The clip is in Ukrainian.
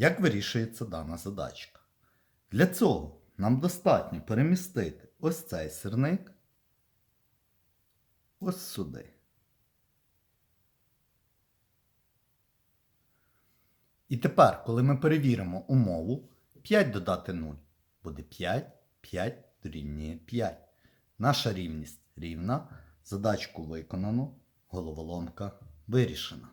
Як вирішується дана задачка? Для цього нам достатньо перемістити ось цей сирник ось сюди. І тепер, коли ми перевіримо умову, 5 додати 0 буде 5, 5 дорівнює 5. Наша рівність рівна. Задачку виконано, головоломка вирішена.